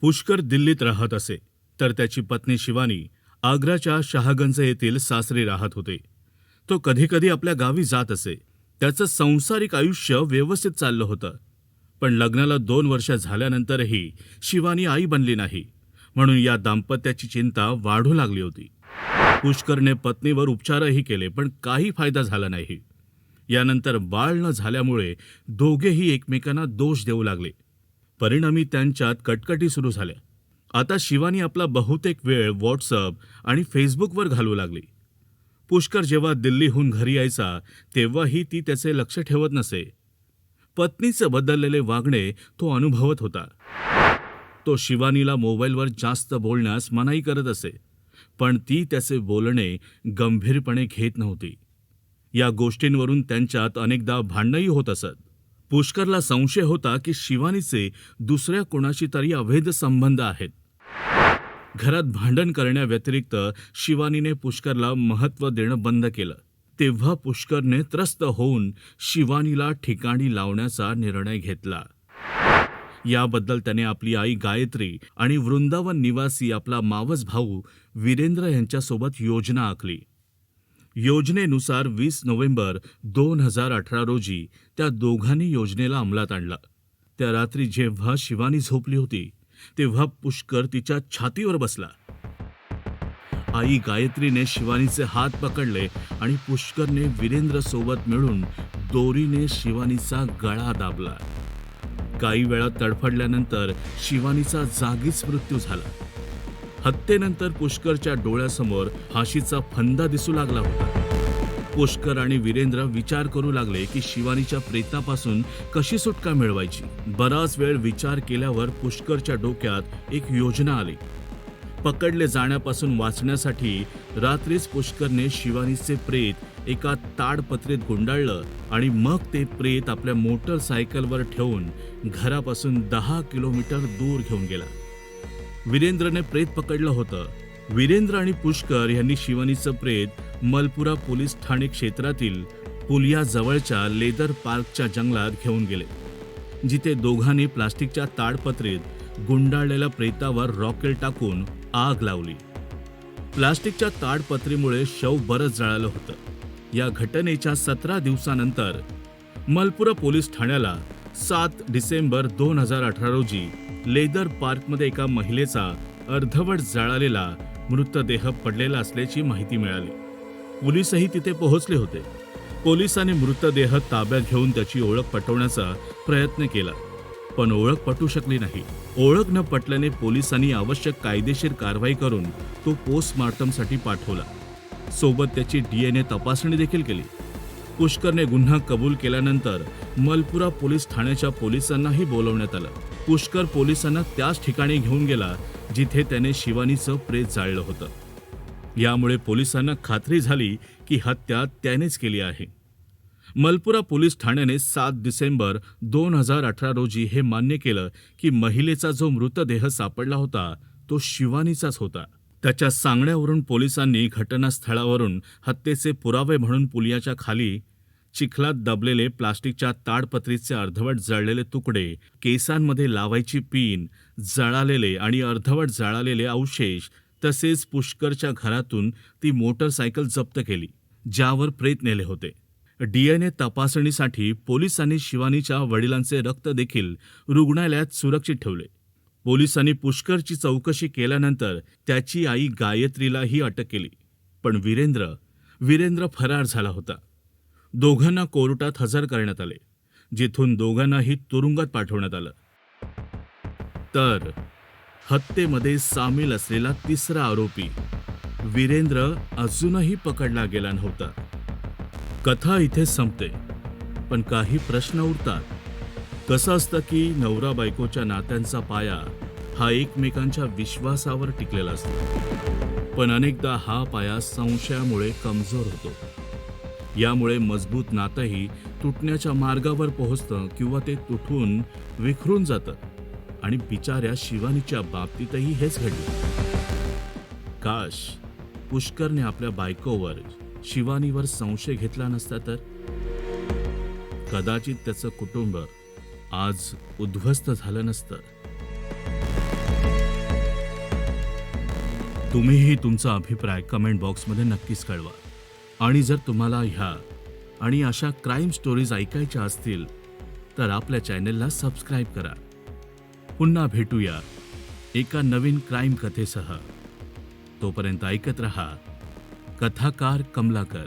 पुष्कर दिल्लीत राहत असे तर त्याची पत्नी शिवानी आग्राच्या शहागंज येथील सासरी राहत होते. तो कधीकधी आपल्या गावी जात असे. त्याचं संसारिक आयुष्य व्यवस्थित चाललं होतं. पण लग्नाला दोन वर्ष झाल्यानंतरही शिवानी आई बनली नाही. म्हणून या दाम्पत्याची चिंता वाढू लागली होती. पुष्करने पत्नीवर उपचारही केले पण काही फायदा झाला नाही. यानंतर बाळ न झाल्यामुळे दोघेही एकमेकांना दोष देऊ लागले. परिणामी त्यांच्यात कटकटी सुरू झाल्या आता शिवानी आपला बहुतेक वेळ व्हॉट्सअप आणि फेसबुकवर घालू लागली. पुष्कर जेव्हा दिल्लीहून घरी यायचा तेव्हाही ती त्याचे लक्ष ठेवत नसे. पत्नीचं बदललेले वागणे तो अनुभवत होता. तो शिवानीला मोबाईलवर जास्त बोलण्यास मनाई करत असे पण ती त्याचे बोलणे गंभीरपणे घेत नव्हती. या गोष्टींवरून त्यांच्यात अनेकदा भांडणही होत असत. पुष्करला संशय होता की शिवानीचे दुसऱ्या कोणाशी तरी अवैध संबंध आहेत. घरात भांडण करण्याव्यतिरिक्त शिवानीने पुष्करला महत्त्व देणं बंद केलं. तेव्हा पुष्करने त्रस्त होऊन शिवानीला ठिकाणी लावण्याचा निर्णय घेतला. याबद्दल त्याने आपली आई गायत्री आणि वृंदावन निवासी आपला मावस भाऊ वीरेंद्र यांच्यासोबत योजना आखली. योजनेनुसार वीस नोव्हेंबर दोन हजार अठरा रोजी त्या दोघांनी योजनेला अंमलात आणला. त्या रात्री जेव्हा शिवानी झोपली होती तेव्हा पुष्कर तिच्या छातीवर बसला. आई गायत्रीने शिवानीचे हात पकडले आणि पुष्करने वीरेंद्र सोबत मिळून दोरीने शिवानीचा गळा दाबला. काही वेळा तडफडल्यानंतर शिवानीचा जागीच मृत्यू झाला. हत्येनंतर पुष्करच्या डोळ्यासमोर फाशीचा फंदा दिसू लागला होता. पुष्कर आणि वीरेंद्र विचार करू लागले की शिवानीच्या प्रेतापासून कशी सुटका मिळवायची? बराच वेळ विचार केल्यावर पुष्करच्या डोक्यात एक योजना आली. पकडले जाण्यापासून वाचण्यासाठी रात्रीच पुष्करने शिवानीचे प्रेत एका ताडपत्रीत गुंडाळलं आणि मग ते प्रेत आपल्या मोटरसायकलवर ठेवून घरापासून दहा किलोमीटर दूर घेऊन गेला. वीरेंद्रने प्रेत पकडलं होतं. वीरेंद्र आणि पुष्कर यांनी शिवानीचं प्रेत मलपुरा पोलीस ठाणे क्षेत्रातील पुलिया जवळच्या लेदर पार्कच्या जंगलात घेऊन गेले जिथे दोघांनी प्लास्टिकच्या ताडपत्रीत गुंडाळलेल्या प्रेतावर रॉकेल टाकून आग लावली. प्लास्टिकच्या ताडपत्रीमुळे शव बरंच जळालं होतं. या घटनेच्या सतरा दिवसानंतर मलपुरा पोलीस ठाण्याला सात डिसेंबर दोन हजार अठरा रोजी लेदर पार्कमध्ये एका महिलेचा अर्धवट जळालेला मृतदेह पडलेला असल्याची माहिती मिळाली. पोलीसही तिथे पोहोचले होते. पोलिसांनी मृतदेह ताब्यात घेऊन त्याची ओळख पटवण्याचा प्रयत्न केला पण ओळख पटू शकली नाही. ओळख न पटल्याने पोलिसांनी आवश्यक कायदेशीर कारवाई करून तो पोस्टमॉर्टमसाठी पाठवला. सोबत त्याची डीएनए तपासणी देखील केली. पुष्करने गुन्हा कबूल केल्यानंतर मलपुरा पोलीस ठाण्याच्या पोलिसांनाही बोलवण्यात आलं. पुष्कर पोलिसांना त्याच ठिकाणी घेऊन गेला जिथे त्याने शिवानीचं प्रेत जाळलं होतं. यामुळे पोलिसांना खात्री झाली की हत्या त्यानेच केली आहे. मलपुरा पोलीस ठाण्याने सात डिसेंबर दोन हजार अठरा रोजी हे मान्य केलं की महिलेचा जो मृतदेह सापडला होता तो शिवानीचाच होता. त्याच्या सांगण्यावरून पोलिसांनी घटनास्थळावरून हत्येचे पुरावे म्हणून पुलियाच्या खाली चिखलात दबलेले प्लास्टिकच्या ताडपत्रीचे अर्धवट जळलेले तुकडे केसांमध्ये लावायची पीन जळालेले आणि अर्धवट जळालेले अवशेष तसेच पुष्करच्या घरातून ती मोटरसायकल जप्त केली ज्यावर प्रेत नेले होते. डीएनए तपासणीसाठी पोलिसांनी शिवानीच्या वडिलांचे रक्त देखील रुग्णालयात सुरक्षित ठेवले. पोलिसांनी पुष्करची चौकशी केल्यानंतर त्याची आई गायत्रीलाही अटक केली. पण वीरेंद्र वीरेंद्र फरार झाला होता. दोघांना कोर्टात हजर करण्यात आले जिथून दोघांनाही तुरुंगात पाठवण्यात आलं. तर हत्येमध्ये सामील असलेला तिसरा आरोपी वीरेंद्र अजूनही पकडला गेला नव्हता. कथा इथे संपते पण काही प्रश्न उरतात. कसं असतं की नवरा बायकोच्या नात्यांचा पाया हा एकमेकांच्या विश्वासावर टिकलेला असतो. पण अनेकदा हा पाया संशयामुळे कमजोर होतो. यामुळे मजबूत नातंही तुटण्याच्या मार्गावर पोहोचतं किंवा ते तुटून विखरून जातं. आणि बिचाऱ्या शिवानीच्या बाबतीतही हेच घडलं. काश पुष्करने आपल्या बायकोवर शिवानीवर संशय घेतला नसता तर? कदाचित त्याचं कुटुंब आज उद्ध्वस्त झालं नसतं. तुम्हीही तुमचा अभिप्राय कमेंट बॉक्समध्ये नक्कीच कळवा. आणि जर तुम्हाला ह्या आणि अशा क्राईम स्टोरीज ऐकायच्या असतील तर आपल्या चॅनेलला सबस्क्राईब करा. पुन्हा भेटूया एका नवीन क्राईम कथेसह. तोपर्यंत ऐकत रहा कथाकार कमलाकर.